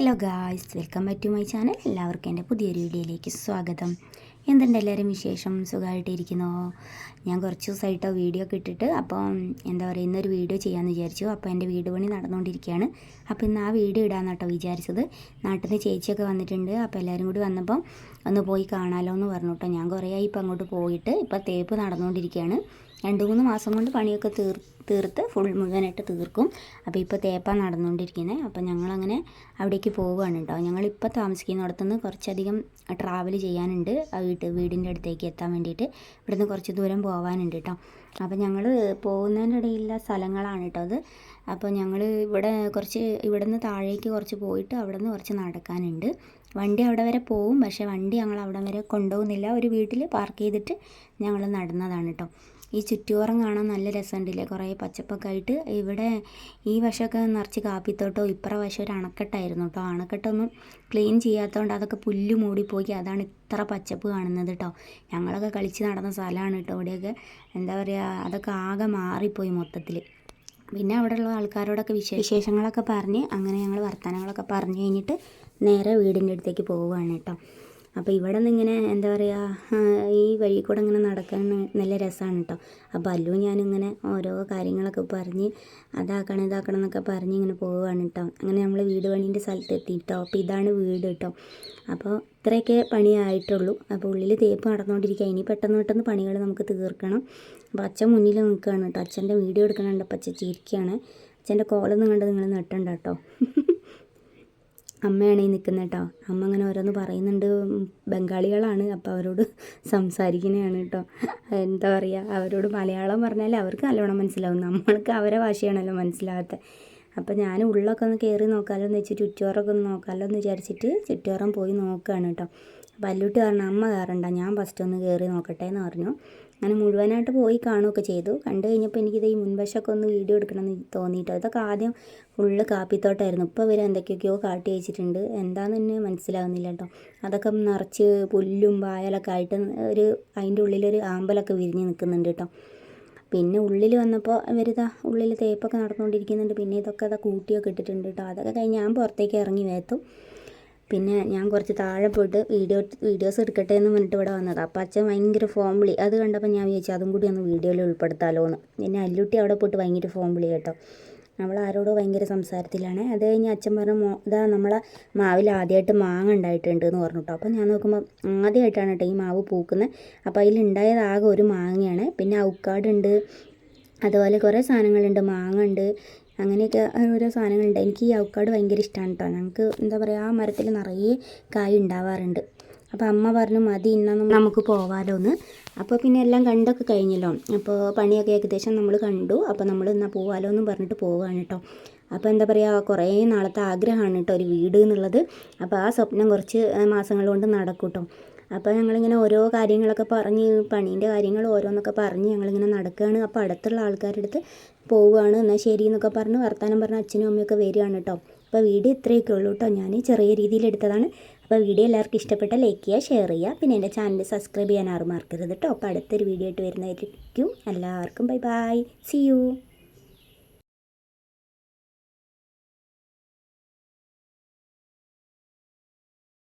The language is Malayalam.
Hello guys welcome back to my channel എല്ലാവർക്കും എന്റെ പുതിയൊരു വീഡിയോയിലേക്ക് സ്വാഗതം. എന്തുണ്ട് എല്ലാവരും വിശേഷം? സുഖമായിട്ടിരിക്കുന്നോ? ഞാൻ കുറച്ച് ദിവസമായിട്ടോ വീഡിയോ ഒക്കെ ഇട്ടിട്ട് അപ്പം എന്താ പറയുക ഇന്നൊരു വീഡിയോ ചെയ്യാമെന്ന് വിചാരിച്ചു. അപ്പോൾ എന്റെ വീട് പണി നടന്നുകൊണ്ടിരിക്കുകയാണ്. അപ്പോൾ ഇന്ന് ആ വീഡിയോ ഇടാമെന്ന് കേട്ടോ വിചാരിച്ചത്. നാട്ടിൽ നിന്ന് ചേച്ചിയൊക്കെ വന്നിട്ടുണ്ട്. അപ്പോൾ എല്ലാവരും കൂടി വന്നപ്പോൾ ഒന്ന് പോയി കാണാമല്ലോ എന്ന് പറഞ്ഞു കേട്ടോ. ഞാൻ കുറേ ആയി ഇപ്പോൾ അങ്ങോട്ട് പോയിട്ട് ഇപ്പോൾ തേപ്പ് നടന്നുകൊണ്ടിരിക്കുകയാണ്. രണ്ട് മൂന്ന് മാസം കൊണ്ട് പണിയൊക്കെ തീർ തീർത്ത് ഫുൾ മുഴുവനായിട്ട് തീർക്കും. അപ്പോൾ ഇപ്പോൾ തേപ്പാ നടന്നുകൊണ്ടിരിക്കുന്നത് അപ്പോൾ ഞങ്ങളങ്ങനെ അവിടേക്ക് പോവുകയാണ് കേട്ടോ ഞങ്ങളിപ്പോൾ താമസിക്കുന്നിടത്തുനിന്ന് കുറച്ചധികം ട്രാവൽ ചെയ്യാനുണ്ട്. വീട്ട് വീടിന്റെ അടുത്തേക്ക് എത്താൻ വേണ്ടിയിട്ട്. ഇവിടുന്ന് കുറച്ച് ദൂരം പോകാനുണ്ട് കേട്ടോ അപ്പോൾ ഞങ്ങൾ പോകുന്നതിന്റെ ഇടയിലുള്ള സ്ഥലങ്ങളാണ് കേട്ടോ അത്. അപ്പോൾ ഞങ്ങൾ ഇവിടെ കുറച്ച് ഇവിടുന്ന് താഴേക്ക് കുറച്ച് പോയിട്ട് അവിടെ നിന്ന് കുറച്ച് നടക്കാനുണ്ട്. വണ്ടി അവിടെ വരെ പോവും. പക്ഷേ വണ്ടി ഞങ്ങൾ അവിടെ വരെ കൊണ്ടുപോകുന്നില്ല. ഒരു വീട്ടിൽ പാർക്ക് ചെയ്തിട്ട് ഞങ്ങൾ നടന്നതാണ് കേട്ടോ ഈ ചുറ്റുപുറം കാണാൻ നല്ല രസമുണ്ടല്ലേ? കുറേ പച്ചപ്പൊക്കെ ആയിട്ട് ഇവിടെ ഈ വശമൊക്കെ നിറച്ച് കാപ്പിത്തോട്ടോ ഇപ്പുറ വശം ഒരു അണക്കെട്ടായിരുന്നു കേട്ടോ. അണക്കെട്ടൊന്നും ക്ലീൻ ചെയ്യാത്തതുകൊണ്ട് അതൊക്കെ പുല്ല് മൂടിപ്പോയി. അതാണ് ഇത്ര പച്ചപ്പ് കാണുന്നത് കേട്ടോ. ഞങ്ങളൊക്കെ കളിച്ച് നടന്ന സ്ഥലമാണ് കേട്ടോ ഇവിടെയൊക്കെ. എന്താ പറയുക അതൊക്കെ ആകെ മാറിപ്പോയി മൊത്തത്തിൽ പിന്നെ അവിടെയുള്ള ആൾക്കാരോടൊക്കെ വിശേഷ വിശേഷങ്ങളൊക്കെ പറഞ്ഞ് അങ്ങനെ ഞങ്ങൾ വർത്തമാനങ്ങളൊക്കെ പറഞ്ഞു കഴിഞ്ഞിട്ട് നേരെ വീടിന്റെ അടുത്തേക്ക് പോവുകയാണ് കേട്ടോ. അപ്പോൾ ഇവിടെ നിന്ന് ഇങ്ങനെ എന്താ പറയുക ഈ വഴി കൂടെ ഇങ്ങനെ നടക്കാൻ നല്ല രസമാണ് കേട്ടോ അപ്പോൾ അല്ലു ഞാനിങ്ങനെ ഓരോ കാര്യങ്ങളൊക്കെ പറഞ്ഞ് അതാക്കണം ഇതാക്കണം എന്നൊക്കെ പറഞ്ഞ് ഇങ്ങനെ പോവുകയാണ് കേട്ടോ അങ്ങനെ നമ്മൾ വീട് പണീന്റെ സ്ഥലത്ത് എത്തി കേട്ടോ അപ്പോൾ ഇതാണ് വീട് കേട്ടോ അപ്പോൾ ഇത്രയൊക്കെ പണിയായിട്ടുള്ളൂ അപ്പോൾ ഉള്ളിൽ തേപ്പ് നടന്നുകൊണ്ടിരിക്കുക ഇനി പെട്ടെന്ന് പെട്ടെന്ന് പണികൾ നമുക്ക് തീർക്കണം. അപ്പോൾ അച്ഛൻ മുന്നിൽ നിൽക്കുകയാണ് കേട്ടോ അച്ഛന്റെ വീഡിയോ എടുക്കണുണ്ട്. അപ്പോൾ അച്ഛൻ ചിരിക്കുകയാണ് അച്ഛന്റെ കോളൊന്നും കണ്ട് നിങ്ങൾ നെട്ടണ്ട കേട്ടോ അമ്മയാണ് ഈ നിൽക്കുന്നത് കേട്ടോ അമ്മ അങ്ങനെ ഓരോന്ന് പറയുന്നുണ്ട്. ബംഗാളികളാണ്. അപ്പോൾ അവരോട് സംസാരിക്കുന്നതാണ് കേട്ടോ എന്താ പറയുക അവരോട് മലയാളം പറഞ്ഞാൽ അവർക്ക് നല്ലോണം മനസ്സിലാവും. നമ്മൾക്ക് അവരെ ഭാഷയാണല്ലോ മനസ്സിലാകാത്ത അപ്പോൾ ഞാൻ ഉള്ളൊക്കെ ഒന്ന് കയറി നോക്കാമല്ലോ എന്ന് വെച്ച് ചുറ്റുവറൊക്കെ ഒന്ന് നോക്കാമല്ലോ എന്ന് വിചാരിച്ചിട്ട് ചുറ്റുവറം പോയി നോക്കുകയാണ് കേട്ടോ വല്ലുട്ടി പറഞ്ഞു അമ്മ കയറണ്ട ഞാൻ ഫസ്റ്റ് ഒന്ന് കയറി നോക്കട്ടെ എന്ന് പറഞ്ഞു. അങ്ങനെ മുഴുവനായിട്ട് പോയി കാണുകയൊക്കെ ചെയ്തു. കണ്ടു കഴിഞ്ഞപ്പോൾ എനിക്കിത് ഈ മുൻവശമൊക്കെ ഒന്ന് വീഡിയോ എടുക്കണമെന്ന് തോന്നിയിട്ടോ ഇതൊക്കെ ആദ്യം ഫുള്ള് കാപ്പിത്തോട്ടായിരുന്നു. ഇപ്പോൾ ഇവർ എന്തൊക്കെയൊക്കെയോ കാട്ടി വെച്ചിട്ടുണ്ട് എന്താണെന്ന് തന്നെ മനസ്സിലാവുന്നില്ല കേട്ടോ. അതൊക്കെ നിറച്ച് പുല്ലും പായലൊക്കെ ആയിട്ട് ഒരു അതിന്റെ ഉള്ളിലൊരു ആമ്പലൊക്കെ വിരിഞ്ഞ് നിൽക്കുന്നുണ്ട് കേട്ടോ. പിന്നെ ഉള്ളിൽ വന്നപ്പോൾ ഇവരിതാ ഉള്ളിൽ തേപ്പൊക്കെ നടന്നുകൊണ്ടിരിക്കുന്നുണ്ട്. പിന്നെ ഇതൊക്കെ അതാ കൂട്ടിയൊക്കെ ഇട്ടിട്ടുണ്ട് കേട്ടോ. അതൊക്കെ കഴിഞ്ഞ് ഞാൻ പുറത്തേക്ക് ഇറങ്ങി വേത്തു പിന്നെ ഞാൻ കുറച്ച് താഴെ പോയിട്ട് വീഡിയോ വീഡിയോസ് എടുക്കട്ടെ എന്ന് പറഞ്ഞിട്ട് ഇവിടെ വന്നതാണ് അപ്പം അച്ഛൻ ഭയങ്കര ഫോം വിളി. അത് കണ്ടപ്പോൾ ഞാൻ വിചാരിച്ചു അതും കൂടി ഒന്ന് വീഡിയോയിൽ ഉൾപ്പെടുത്താമല്ലോ എന്ന്. പിന്നെ അല്ലുട്ടി അവിടെ പോയിട്ട് ഭയങ്കര ഫോം വിളി കേട്ടോ. നമ്മൾ ആരോടോ ഭയങ്കര സംസാരത്തിലാണ്. അത് കഴിഞ്ഞ് അച്ഛൻ പറഞ്ഞു മോ ഇതാ നമ്മളെ മാവിൽ ആദ്യമായിട്ട് മാങ്ങ ഉണ്ടായിട്ടുണ്ട് എന്ന് പറഞ്ഞു കേട്ടോ. അപ്പോൾ ഞാൻ നോക്കുമ്പോൾ ആദ്യമായിട്ടാണ് കേട്ടോ ഈ മാവ് പൂക്കുന്നത്. അപ്പോൾ അതിലുണ്ടായത് ആകെ ഒരു മാങ്ങയാണ്. പിന്നെ ഔക്കാടുണ്ട്. അതുപോലെ കുറേ സാധനങ്ങളുണ്ട്. മാങ്ങ ഉണ്ട്. അങ്ങനെയൊക്കെ ഓരോ സാധനങ്ങളുണ്ട്. എനിക്ക് ഈ അവക്കാട് ഭയങ്കര ഇഷ്ടമാണ് കേട്ടോ ഞങ്ങൾക്ക് എന്താ പറയുക ആ മരത്തിൽ നിറയെ കായ ഉണ്ടാവാറുണ്ട്. അപ്പോൾ അമ്മ പറഞ്ഞു മതി ഇന്നൊന്നും നമുക്ക് പോവാലോ എന്ന് അപ്പോൾ പിന്നെ എല്ലാം കണ്ടൊക്കെ കഴിഞ്ഞല്ലോ. അപ്പോൾ പണിയൊക്കെ ഏകദേശം നമ്മൾ കണ്ടു. അപ്പോൾ നമ്മൾ എന്നാൽ പോവാലോ എന്നും പറഞ്ഞിട്ട് പോവുകയാണ് കേട്ടോ അപ്പോൾ എന്താ പറയുക കുറേ നാളത്തെ ആഗ്രഹമാണ് കേട്ടോ ഒരു വീട് എന്നുള്ളത്. അപ്പോൾ ആ സ്വപ്നം കുറച്ച് മാസങ്ങൾ കൊണ്ട് നടക്കും കേട്ടോ അപ്പോൾ ഞങ്ങളിങ്ങനെ ഓരോ കാര്യങ്ങളൊക്കെ പറഞ്ഞ് പണീന്റെ കാര്യങ്ങൾ ഓരോന്നൊക്കെ പറഞ്ഞ് ഞങ്ങളിങ്ങനെ നടക്കുകയാണ് അപ്പോൾ അടുത്തുള്ള ആൾക്കാരുടെ അടുത്ത് പോവുകയാണ് എന്നാൽ ശരി എന്നൊക്കെ പറഞ്ഞ് വർത്തമാനം പറഞ്ഞ് അച്ഛനും അമ്മയൊക്കെ വരികയാണ് കേട്ടോ അപ്പോൾ വീഡിയോ ഇത്രയൊക്കെ ഉള്ളൂ കേട്ടോ. ഞാൻ ചെറിയ രീതിയിൽ എടുത്തതാണ്. അപ്പോൾ വീഡിയോ എല്ലാവർക്കും ഇഷ്ടപ്പെട്ട ലൈക്ക് ചെയ്യുക ഷെയർ ചെയ്യുക. പിന്നെ എന്റെ ചാനൽ സബ്സ്ക്രൈബ് ചെയ്യാൻ ആരും മറക്കരുത് കേട്ടോ. അപ്പോൾ അടുത്തൊരു വീഡിയോ ആയിട്ട് വരുന്നതായിരിക്കും. എല്ലാവർക്കും ബൈ ബൈ സി യു